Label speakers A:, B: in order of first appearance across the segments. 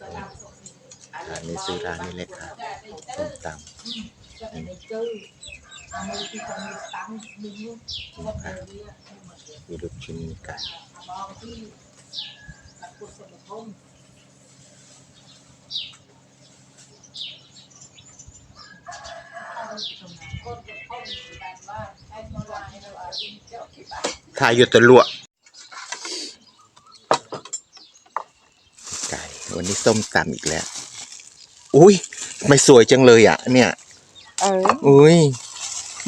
A: ร้านนี้ซื้อร้านนี้เลยค่ะส้มตำมีลูกชิ้นมีไก่ถ่ายอยู่ตะลวกไก่ วันนี้ส้มตำอีกแล้ว อุ้ยไม่สวยจังเลยอะ เนี่ย
B: เออ
A: อุ้ย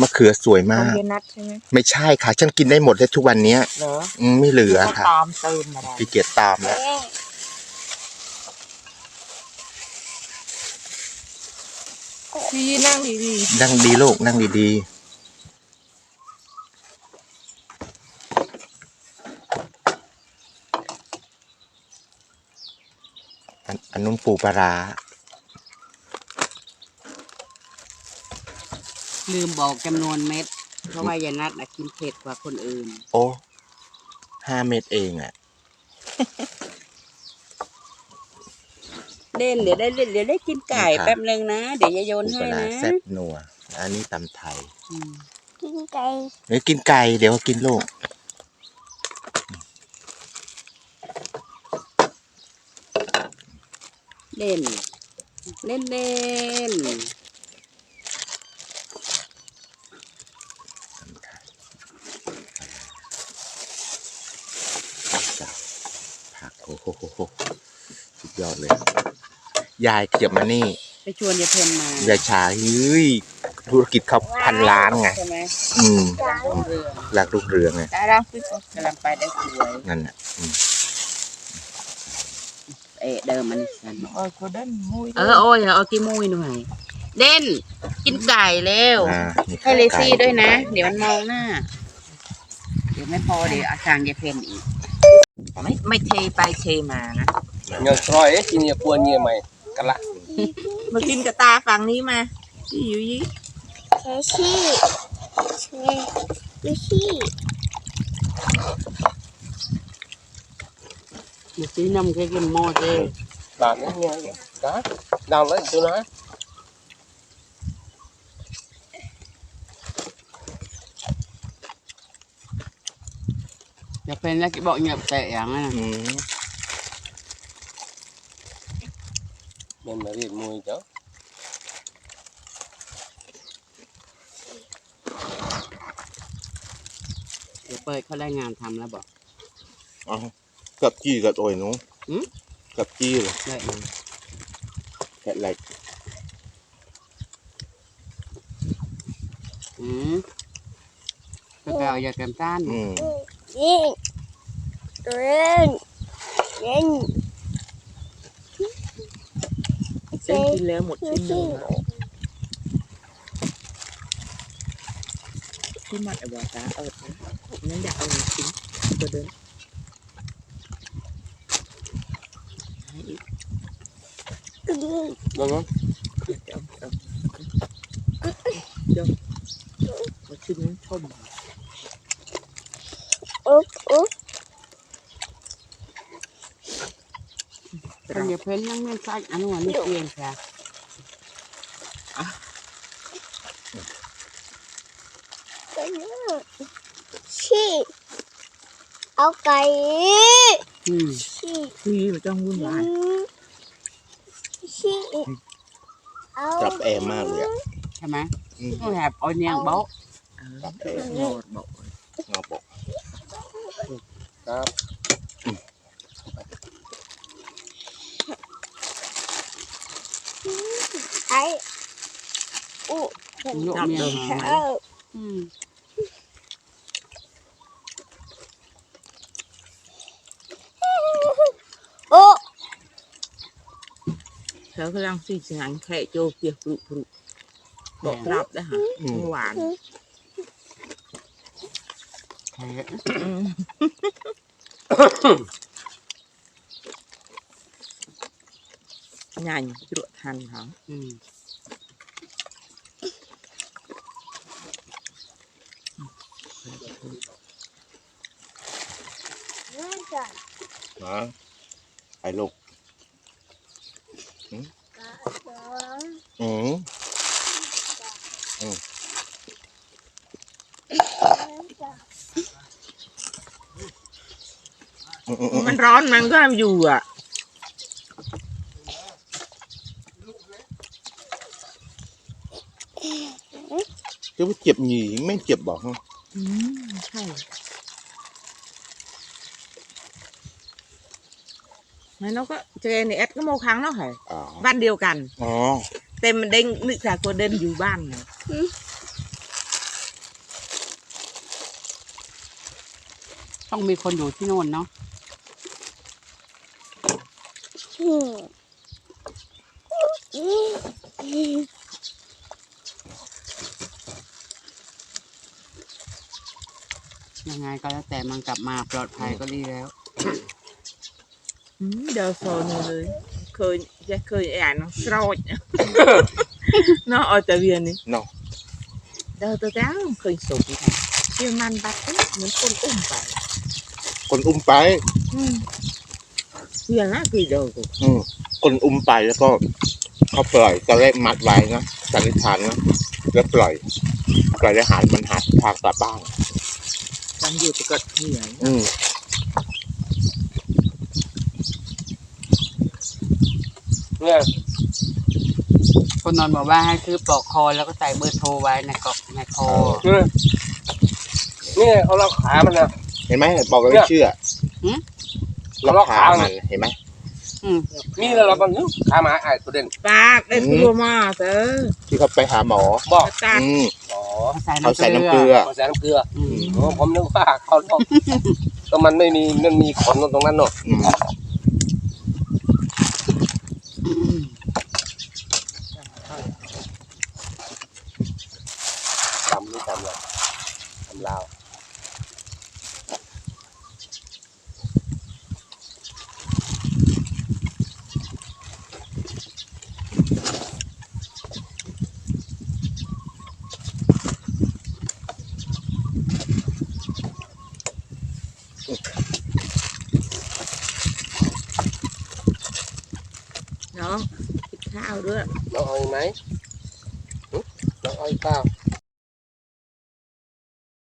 A: มะเขือสวย
B: ขอ
A: มางก
B: เยนัทใช่ไหม
A: ไม่ใช่ค่ะ ฉันกินได้หมดเลยทุกวันเนี้ย
B: เหรอ
A: อืมไม่เหลือ
B: ก็
A: ค่ะ
B: ตามเติมมาได้
A: ขี้เกียจตามแล้ว
B: พี่นั่งดี
A: นั่งดีลูกนั่งดี นอันนู้นปูปลาร้า
C: ลืมบอกจำนวนเม็ด เพราะว่ายายนัดน่ะกินเผ็ดกว่าคนอื่น
A: โอ้ห้าเม็ดเองอะ
C: เด่นเดี๋ยวได้เดี๋ยวได้กินไก่
A: ครับ
C: แป๊บนึงนะ เดี๋ยวจะโยน
A: ปูป
C: ให้
A: ลาร้า
C: นะ
A: แซ่บนัว อันนี้ตำไทย
C: อืม
B: กินไก่
A: เฮ้ยกินไก่ เดี๋ยวก็กินลูก
C: เล่น เล่นเล่น
A: จับผักโอ้โหโหโหสุดยอดเลย ยายเก็บมานี่
C: ไปชวนยายเพนมายา
A: ยชาเฮ้ยธุรกิจเขาพันล้านไง
C: ใช่ไหม
A: อืม
C: กำลังรุ่งเรือง
A: หลักลูกเรือไง
B: ได้แล้วพี่ก็
C: กำลังไปได้สวย
A: นั่นน่ะอืม
C: เอเดิมมันสัน
B: เออเขาเดินมุย
C: เออโอ้ยเอาที่มุ้ยหน่อยเด่นกินไก่เร็ว
A: อ่านี่
C: ให้เลซี่ด้วยนะ เดี๋ยวมันมองหน้า เดี๋ยวไม่พอเดี๋ยวอาจารย์ยายเพนอีก
B: ไม่ไม่เทไปเทมานะ
D: เงินร้อยเอ้ยกินเนี่ยปวนเนี่ยใหม่กันละ
B: มากินกับตาฝั่งนี้มาที่อยู่ยี่
E: เชชี่เชวิชี่
C: เดี๋ยวซื้อนำแค่กินหม้อเจ้
D: บาทนี้เนี่ยจ้าดังเลย ตัวนะ
C: ยายเพนแล้วก็บอกเหยียบแตะอย่างนั้นน่ะ
A: อืม
D: nên mà đi mua cháu
C: เดี๋ยวเปิดเขาได้งานทำแล้วบอก
A: เอา กับจี้กับโอยหนู
C: หืม
A: กับจี้เลย
C: ได้มา
A: แค่ไร
C: อืมก็แปลว่ายาแกมต้าน
A: อืม
E: ยิงเล่นเล่น
B: เส้นกินแล้วหมดชิ้นหนึ่งแล้วที่มัดไอ้บอตาเออนั่นอยากเอาหนึ่งชิ้นตัวเดินให้อีก
E: ยิง
D: vâng không
B: เดี๋ยวเอาเดี๋ยวเอาชิ้นนั้นชม
E: อุ๊บอุ๊บ
C: เป็นยาเพนยังไม่ใส่อันนั้นนี่เองค่ะ
E: กันนะชี่เอาไก่
C: อืม
E: ชี่
B: พี่มันต้องวุ่นวาย
E: ชี่เอา
A: จับแอร์มากเลยอะ
C: ใช่ไหม
A: อืม
C: ต้องแหบเอาเนียงโบ๊ะ
B: เออโงดบอก
A: งอบอก
D: ครับ
E: ไอ้อุ๊
C: ยกเมียหา
E: เออ
C: อืม
E: โอ้
B: เธอกำลังสี่สิงหันแค่โจเกียปรุปรุบอกรับได้ฮะ
A: อืม
B: หวาน
C: แค่
B: งานจุดทันเขา
C: อืม
E: นั่นจ้ะ
A: นะไปลูก อืมอืมอืมอืม
B: มันร้อนมันก็อยู่อะ
A: จะว่าเจ็บหนีไม่เจ็บบอกฮะ
B: อืมใช่งั้น nó có chơi này ít có một tháng nó hả
A: อ๋อ
B: บ้านเดียวกัน
A: อ๋อ
B: แต่มันเด้งนึกจากตัวเดินอยู่บ้านไง
C: ต้องมีคนอยู่ที่โน่นเนาะยังไงก็แล้วแต่มันกลับมาปลอดภัยก็ดีแล้ว
B: อืม เดี๋ยวโซนเลยเคยจะเคยอ่านน้องสโรดเนาะเอาแต่เวียนนี่
A: เนาะ
B: เดี๋ยวตัวจ้างเคยส่งค่ะเชื่อมันบัดเอ๊ะเหมือนคนอุ้มไป
A: คนอุ้มไป
B: อืมเวียนนะคือเดียวกู
A: อืมคนอุ้มไปแล้วก็เขาปล่อยตอนแรกมัดไว้นะสันนิษฐานนะแล้วปล่อยปล่อยแล้วหารมันหาทางกลับบ้าน
B: กันอยู่ตะกดเหนื่อย
A: อืม
D: เนี่ย
C: คนนอนบอกว่าให้ซื้อปลอกคอแล้วก็ใส่เบอร์โทรไว้ในกล่องในคอ
D: เนี่ยนี่เขาเราขามันนะ
A: เห็นไหมบอกแล้วไม่เชื่อ
C: หืม
A: เราขามันเห็นไหม
C: อืม
D: นี่เราเราบังนึกขาหมาไอ้ตัวเด่น
B: ปากได้ตัวมาเถอะ
A: ที่เขาไปหาหมอ
D: บอก
B: ตัด
A: อืม
D: อ๋อ
C: เขาใส่
A: เขา
C: น้ำ
A: ใส่
C: เกลื
A: น้ำเกลื
C: อ
A: อ
D: มาใส่น้ำเกลือ
C: อืม
D: โอ้ผมนึกว่าเขาลอกก็มันไม่มีมันมีขนตรงนั้นเนาะ
A: อืม
D: จำนี่จำเลยจำลาว
B: น้องกินข้าวด้ว